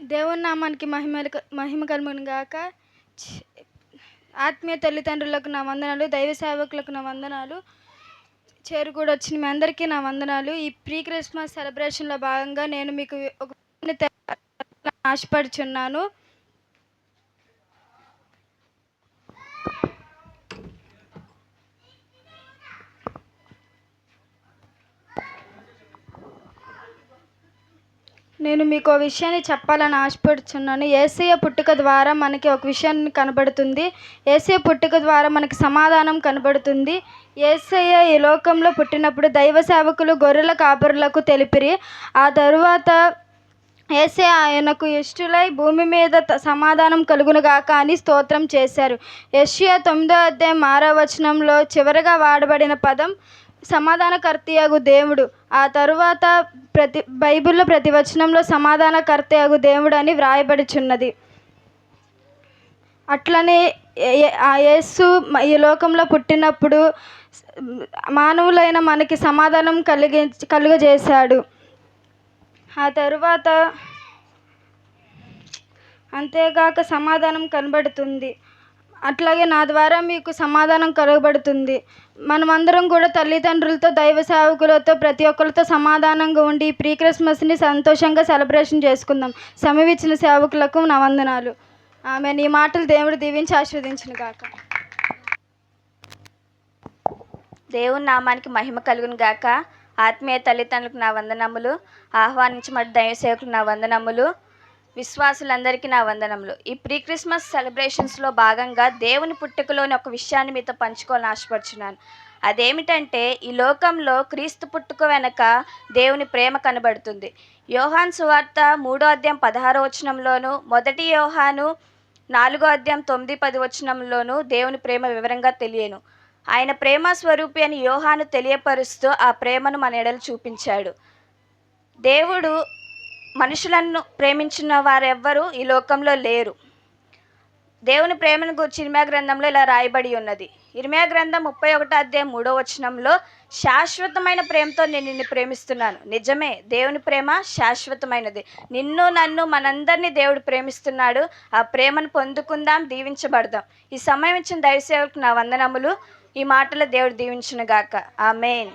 దేవుని నామానికి మహిమ మహిమ కలుగును గాక. ఆత్మీయ తల్లిదండ్రులకు నా వందనాలు దైవ సేవకులకు నా వందనాలు. చేరుకూడి వచ్చిన మీ అందరికీ నా వందనాలు. ఈ ప్రీ క్రిస్మస్ సెలబ్రేషన్లో భాగంగా నేను మీకు ఒక ఆశపడుచున్నాను. నేను మీకు ఒక విషయాన్ని చెప్పాలని ఆశపడుచున్నాను. ఏసయ పుట్టుక ద్వారా మనకి ఒక విషయాన్ని కనబడుతుంది. ఏసయ పుట్టుక ద్వారా మనకి సమాధానం కనబడుతుంది. ఏసయ్య ఈ లోకంలో పుట్టినప్పుడు దైవ సేవకులు గొర్రెల కాపరులకు తెలిపిరి. ఆ తరువాత ఏసే ఆయనకు ఇష్టులై భూమి మీద త- సమాధానం కలుగును గాక అని స్తోత్రం చేశారు. యష్యా తొమ్మిదో అధ్యాయం ఆరో వచనంలో చివరగా వాడబడిన పదం సమాధానకర్తయగు దేవుడు. ఆ తరువాత ప్రతి బైబిల్లో ప్రతి వచనంలో సమాధానకర్తయగు దేవుడు అని వ్రాయబడుచున్నది. అట్లనే ఆ యేసు ఈ లోకంలో పుట్టినప్పుడు మానవులైన మనకి సమాధానం కలిగి కలుగజేశాడు. ఆ తరువాత అంతేగాక సమాధానం కనబడుతుంది. అట్లాగే నా ద్వారా మీకు సమాధానం కలగబడుతుంది. మనమందరం కూడా తల్లిదండ్రులతో దైవ సేవకులతో ప్రతి ఒక్కరితో సమాధానంగా ఉండి ప్రీ క్రిస్మస్ని సంతోషంగా సెలబ్రేషన్ చేసుకుందాం. సమవిచ్చిన సేవకులకు నా వందనాలు. ఆమె నీ మాటలు దేవుడు దీవించి ఆశీర్వదించిన గాక. దేవుని నామానికి మహిమ కలుగును గాక. ఆత్మీయ తల్లిదండ్రులకు నా వందనములు. ఆహ్వానించబడి దైవ సేవకులకు నా వందనములు. విశ్వాసులందరికీ నా వందనములు. ఈ ప్రీ క్రిస్మస్ సెలబ్రేషన్స్లో భాగంగా దేవుని పుట్టుకలోని ఒక విషయాన్ని మీతో పంచుకోవాలని ఆశపడుచున్నాను. అదేమిటంటే ఈ లోకంలో క్రీస్తు పుట్టుక వెనక దేవుని ప్రేమ కనబడుతుంది. యోహాన్ సువార్త మూడో అధ్యాయం పదహారో వచనంలోను మొదటి యోహాను నాలుగో అధ్యాయం తొమ్మిది పది వచనంలోను దేవుని ప్రేమ వివరంగా తెలియను. ఆయన ప్రేమ స్వరూపి అని యోహాను తెలియపరుస్తూ ఆ ప్రేమను మన ఎడలు చూపించాడు. దేవుడు మనుషులను ప్రేమించిన వారెవ్వరూ ఈ లోకంలో లేరు. దేవుని ప్రేమను గురించి ఇర్మియా గ్రంథంలో ఇలా రాయబడి ఉన్నది. ఇర్మియా గ్రంథం ముప్పై ఒకటో అధ్యాయం మూడో వచనంలో శాశ్వతమైన ప్రేమతో నేను నిన్ను ప్రేమిస్తున్నాను. నిజమే దేవుని ప్రేమ శాశ్వతమైనది. నిన్ను నన్ను మనందరినీ దేవుడు ప్రేమిస్తున్నాడు. ఆ ప్రేమను పొందుకుందాం దీవించబడదాం. ఈ సమయం ఇచ్చిన దైవసేవకు నా వందనములు. ఈ మాటలు దేవుడు దీవించునుగాక. మెయిన్